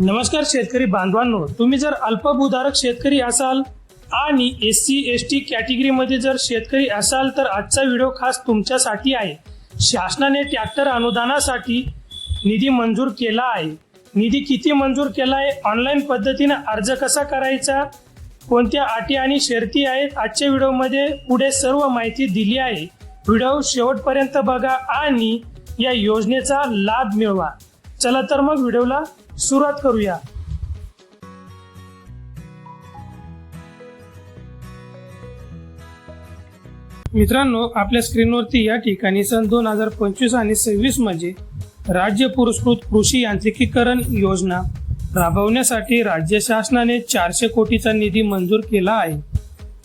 नमस्कार शेतकरी बांधवांनो तुम्ही जर अल्पभूधारक शेतकरी असाल आणि एस सी एस टी कॅटेगरीमध्ये जर शेतकरी असाल तर आजचा व्हिडिओ खास तुमच्यासाठी आहे. शासनाने ट्रॅक्टर अनुदानासाठी निधी मंजूर केला आहे. निधी किती मंजूर केला आहे? ऑनलाईन पद्धतीने अर्ज कसा करायचा? कोणत्या अटी आणि शर्ती आहेत? आजच्या व्हिडिओमध्ये पुढे सर्व माहिती दिली आहे. व्हिडिओ शेवटपर्यंत बघा आणि या योजनेचा लाभ मिळवा. चला तर मग व्हिडिओला सुरुवात करूया. मित्रांनो आपल्या स्क्रीनवरती या ठिकाणी सन दोन हजार पंचवीस आणि सव्वीसमध्ये राज्य पुरस्कृत कृषी यांत्रिकीकरण योजना राबवण्यासाठी राज्य शासनाने चारशे कोटीचा निधी मंजूर केला आहे.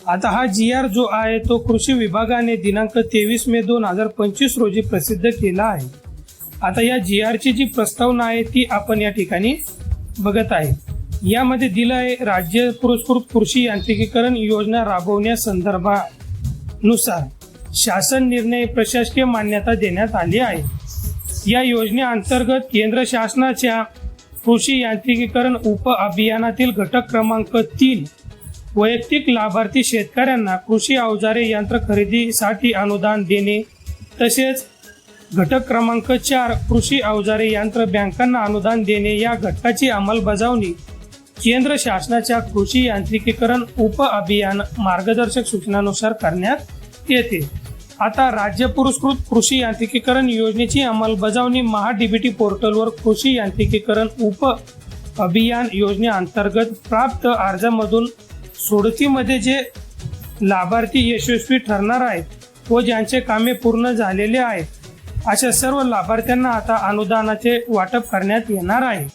आता हा जी आर जो आहे तो कृषी विभागाने दिनांक तेवीस मे दोन हजार पंचवीस रोजी प्रसिद्ध केला आहे. आता या जी आरची जी प्रस्तावना आहे ती आपण या ठिकाणी बघत आहे. यामध्ये दिलं आहे राज्य पुरस्कृत कृषी यांत्रिकीकरण योजना राबवण्यासंदर्भानुसार शासन निर्णय प्रशासकीय मान्यता देण्यात आली आहे. या योजनेअंतर्गत केंद्र शासनाच्या कृषी यांत्रिकीकरण उप अभियानातील घटक क्रमांक तीन वैयक्तिक लाभार्थी शेतकऱ्यांना कृषी अवजारे यंत्र खरेदीसाठी अनुदान देणे तसेच घटक क्रमांक चार कृषी अवजारे यंत्र बँकांना अनुदान देणे या घटकाची अंमलबजावणी. केंद्र शासनाच्या कृषी यांत्रिकीकरण उप अभियान मार्गदर्शक सूचनानुसार करण्यात येते. आता राज्य पुरस्कृत कृषी यांत्रिकीकरण योजनेची अंमलबजावणी महाडीबीटी पोर्टलवर कृषी यांत्रिकीकरण उप अभियान योजनेअंतर्गत प्राप्त अर्जामधून सोडतीमध्ये जे लाभार्थी यशस्वी ठरणार आहेत व ज्यांचे कामे पूर्ण झालेले आहेत अशा सर्व लाभार्थ्यांना आता अनुदानाचे वाटप करण्यात येणार आहे.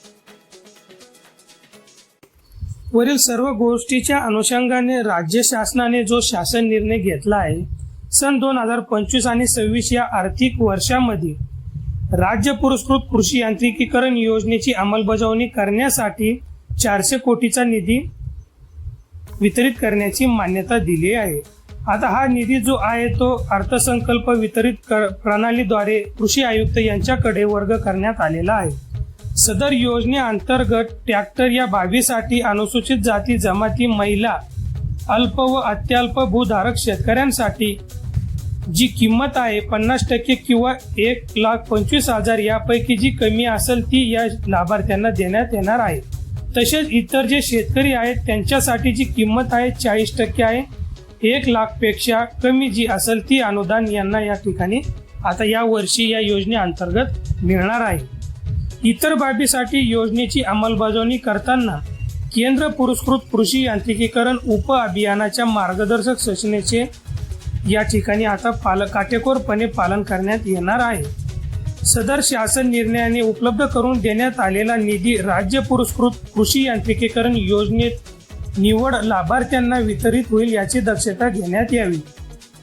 वरील सर्व गोष्टीच्या अनुषंगाने राज्य शासनाने जो शासन निर्णय घेतला आहे सन दोन हजार पंचवीस आणि सव्वीस या आर्थिक वर्षामध्ये राज्य पुरस्कृत कृषी यांत्रिकीकरण योजनेची अंमलबजावणी करण्यासाठी चारशे कोटीचा निधी वितरित करण्याची मान्यता दिली आहे. आता हा निधी जो आहे तो अर्थसंकल्प वितरित कर प्रणालीद्वारे कृषी आयुक्त यांच्याकडे वर्ग करण्यात आलेला आहे. सदर योजनेअंतर्गत ट्रॅक्टर या बाबीसाठी अनुसूचित जाती जमाती महिला अल्प व अत्यल्प भूधारक शेतकऱ्यांसाठी जी किंमत आहे पन्नास टक्के किंवा एक लाख पंचवीस हजार यापैकी जी कमी असेल ती या लाभार्थ्यांना देण्यात येणार आहे. तसेच इतर जे शेतकरी आहेत त्यांच्यासाठी जी किंमत आहे चाळीस टक्के आहे. एक लाखपेक्षा कमी जी असेल ती अनुदान यांना या ठिकाणी आता या वर्षी या योजनेअंतर्गत मिळणार आहे. इतर बाबीसाठी योजनेची अंमलबजावणी करताना केंद्र पुरस्कृत कृषी यांत्रिकीकरण उप अभियानाच्या मार्गदर्शक सूचनेचे या ठिकाणी आता पाल काटेकोरपणे पालन करण्यात येणार आहे. सदर शासन निर्णयाने उपलब्ध करून देण्यात आलेला निधी राज्य पुरस्कृत कृषी यांत्रिकीकरण योजनेत निवड लाभार्थ्यांना वितरित होईल याची दक्षता घेण्यात यावी.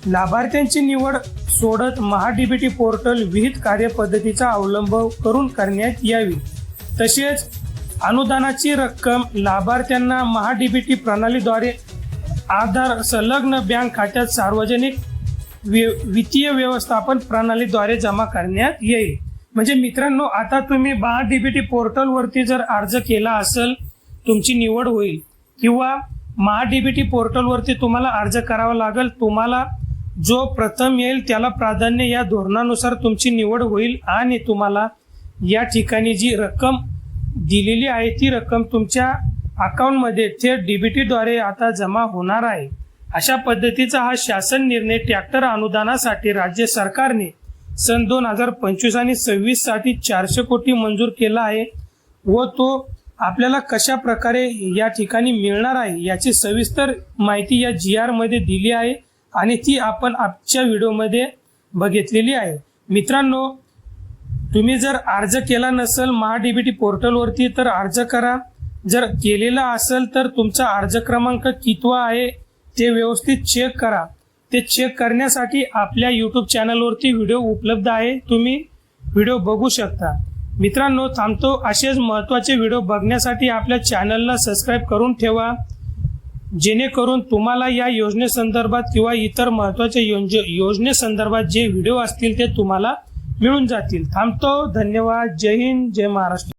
लाभार्थ्यांची निवड सोडत महाडीबीटी पोर्टल विहित कार्यपद्धतीचा अवलंब करून करण्यात यावी. तसेच अनुदानाची रक्कम लाभार्थ्यांना महाडीबीटी प्रणालीद्वारे आधार संलग्न बँक खात्यात सार्वजनिक वि- वित्तीय व्यवस्थापन प्रणालीद्वारे जमा करण्यात येईल. म्हणजे मित्रांनो आता तुम्ही महा डीबीटी पोर्टलवरती जर अर्ज केला असेल तुमची निवड होईल. किंवा महाडीबीटी पोर्टलवरती तुम्हाला अर्ज करावा लागेल. तुम्हाला जो प्रथम येईल त्याला प्राधान्य या धोरणानुसार तुमची निवड होईल आणि तुम्हाला या ठिकाणी जी रक्कम दिलेली आहे ती रक्कम तुमच्या अकाउंटमध्ये थेट डीबीटीद्वारे आता जमा होणार आहे. अशा पद्धतीचा हा शासन निर्णय ट्रॅक्टर अनुदानासाठी राज्य सरकारने सन दोन हजार पंचवीस आणि सव्वीससाठी चारशे कोटी मंजूर केला आहे व तो आपल्याला कशा प्रकारे या ठिकाणी मिळणार आहे याची सविस्तर माहिती या जी आरमध्ये दिली आहे आणि ती आपण आजच्या व्हिडिओमध्ये बघितलेली आहे. मित्रांनो तुम्ही जर अर्ज केला नसेल महाडीबीटी पोर्टलवरती तर अर्ज करा. जर केलेला असेल तर तुमचा अर्ज क्रमांक कितवा आहे ते व्यवस्थित चेक करा. ते चेक करण्यासाठी आपल्या यूट्यूब चॅनलवरती व्हिडिओ उपलब्ध आहे. तुम्ही व्हिडिओ बघू शकता. मित्रांनो थांबतो. असेच महत्त्वाचे व्हिडिओ बघण्यासाठी आपल्या चॅनलला सबस्क्राईब करून ठेवा. जेणेकरून तुम्हाला या योजनेसंदर्भात किंवा इतर महत्त्वाच्या योज योजनेसंदर्भात जे व्हिडिओ असतील ते तुम्हाला मिळून जातील. थांबतो. धन्यवाद. जय हिंद. जय महाराष्ट्र.